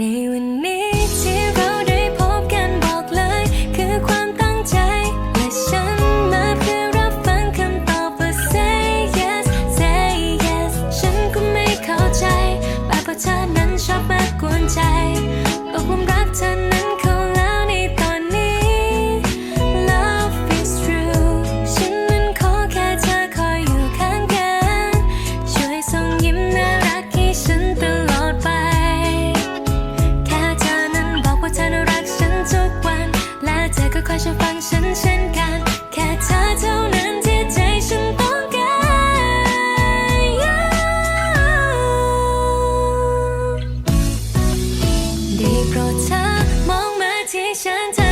ในวันนี้ อคอยชอบฟังฉันเช่นกัน แค่เธอเท่านั้นที่ใจฉันต้องการด้โปรดเธอมองมาที่ฉัน